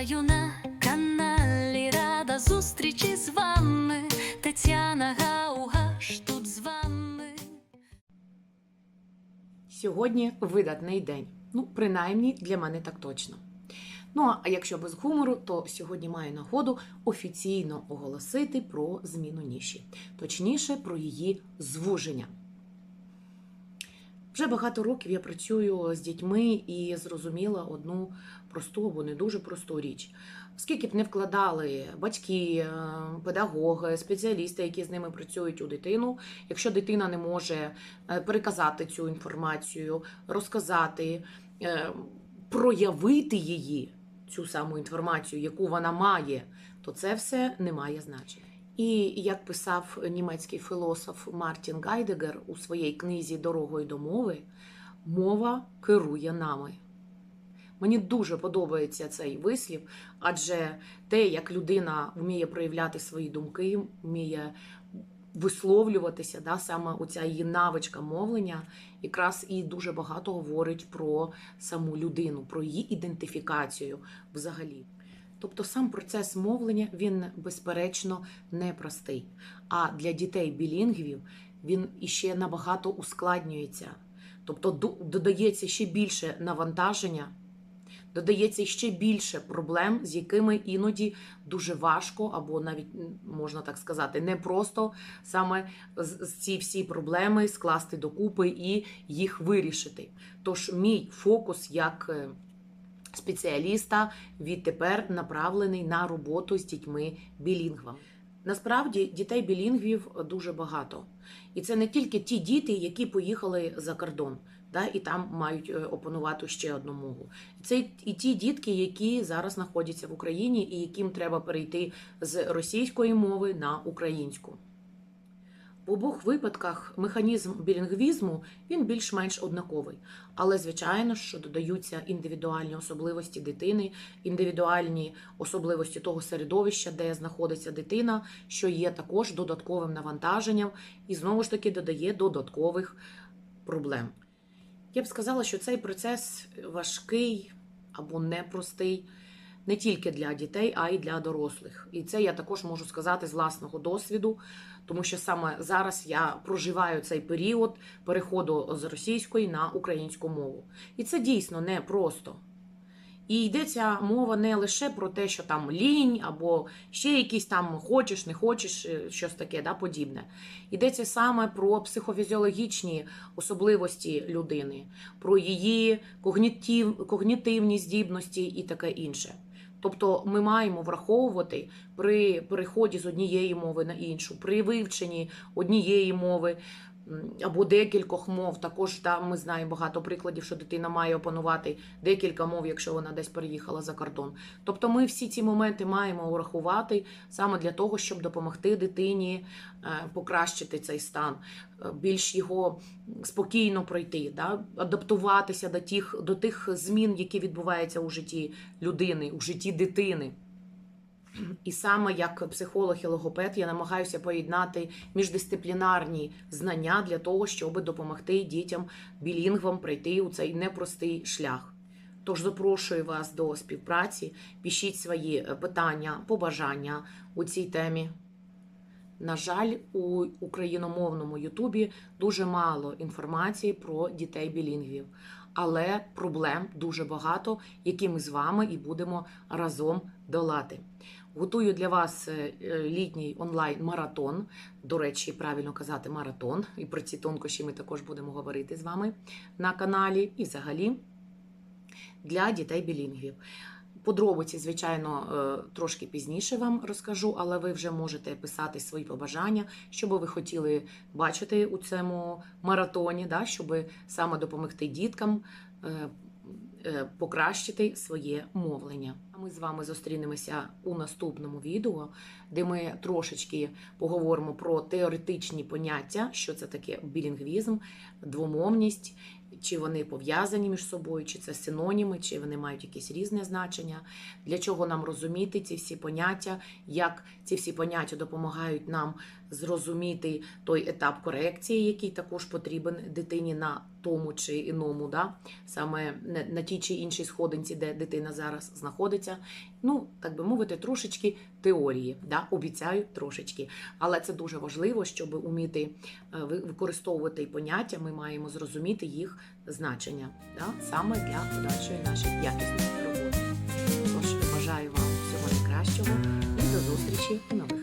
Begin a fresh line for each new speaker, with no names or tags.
Вітаю на каналі Рада зустрічі з вами. Тетяна Гаугаш тут з вами.
Сьогодні видатний день. Ну, принаймні для мене так точно. Ну, а якщо без гумору, то сьогодні маю нагоду офіційно оголосити про зміну ніші, точніше, про її звуження. Вже багато років я працюю з дітьми і зрозуміла одну просту або не дуже просту річ. Скільки б не вкладали батьки, е, педагоги, спеціалісти, які з ними працюють у дитину, якщо дитина не може е, переказати цю інформацію, розказати, е, проявити її, цю саму інформацію, яку вона має, то це все не має значення. І як писав німецький філософ Мартін Гайдегер у своїй книзі Дорогою до мови, мова керує нами. Мені дуже подобається цей вислів, адже те, як людина вміє проявляти свої думки, вміє висловлюватися, да, саме оця її навичка мовлення, якраз і дуже багато говорить про саму людину, про її ідентифікацію взагалі. Тобто сам процес мовлення він безперечно непростий. А для дітей білінгвів він іще набагато ускладнюється. Тобто додається ще більше навантаження, додається ще більше проблем, з якими іноді дуже важко, або навіть можна так сказати, не просто саме ці всі проблеми скласти докупи і їх вирішити. Тож мій фокус як е, спеціаліста відтепер направлений на роботу з дітьми білінгвами. Насправді дітей білінгвів дуже багато. І це не тільки ті діти, які поїхали за кордон, да, і там мають е, опанувати ще одну мову. Це і ті дітки, які зараз знаходяться в Україні, і яким треба перейти з російської мови на українську. В обох випадках механізм білінгвізму він більш-менш однаковий, але звичайно, що додаються індивідуальні особливості дитини, індивідуальні особливості того середовища, де знаходиться дитина, що є також додатковим навантаженням, і знову ж таки додає додаткових проблем. Я б сказала, що цей процес важкий або непростий не тільки для дітей, а й для дорослих. І це я також можу сказати з власного досвіду, тому що саме зараз я проживаю цей період переходу з російської на українську мову. І це дійсно непросто. І йдеться мова не лише про те, що там лінь, або ще якісь там хочеш, не хочеш, е, щось таке да, подібне. Йдеться саме про психофізіологічні особливості людини, про її когнітив, когнітивні здібності і таке інше. Тобто ми маємо враховувати при переході з однієї мови на іншу, при вивченні однієї мови або декількох мов. Також там ми знаємо багато прикладів, що дитина має опанувати декілька мов, якщо вона десь переїхала за кордон. Тобто ми всі ці моменти маємо врахувати саме для того, щоб допомогти дитині е, покращити цей стан, е, більш його спокійно пройти, да? адаптуватися до тих, до тих змін, які відбуваються у житті людини, у житті дитини. І саме як психолог і логопед я намагаюся поєднати міждисциплінарні знання для того, щоб допомогти дітям білінгвам пройти у цей непростий шлях. Тож запрошую вас до співпраці, пишіть свої е, питання, побажання у цій темі. На жаль, у україномовному Ютубі дуже мало інформації про дітей білінгвів, але проблем дуже багато, які ми з вами і будемо разом долати. Готую для вас е, е, літній онлайн-маратон. До речі, правильно казати маратон, і про ці тонкощі ми також будемо говорити з вами на каналі і взагалі для дітей білінгвів. Подробиці, звичайно, е, трошки пізніше вам розкажу, але ви вже можете писати свої побажання, що би ви хотіли бачити у цьому маратоні, да, щоб саме допомогти діткам е, е, покращити своє мовлення. Ми з вами зустрінемося у наступному відео, де ми трошечки поговоримо про теоретичні поняття, що це таке білінгвізм, двомовність, чи вони пов'язані між собою, чи це синоніми, чи вони мають якесь різне значення, для чого нам розуміти ці всі поняття, як ці всі поняття допомагають нам зрозуміти той етап корекції, який також потрібен дитині на тому чи іному, да? саме на тій чи іншій сходинці, де дитина зараз знаходиться навчилися, ну, так би мовити, трошечки теорії. Да? Обіцяю трошечки. Але це дуже важливо, щоб уміти е, використовувати поняття, ми маємо зрозуміти їх значення да? саме для подальшої нашої якісної роботи. Тож бажаю вам всього найкращого і до зустрічі у нових.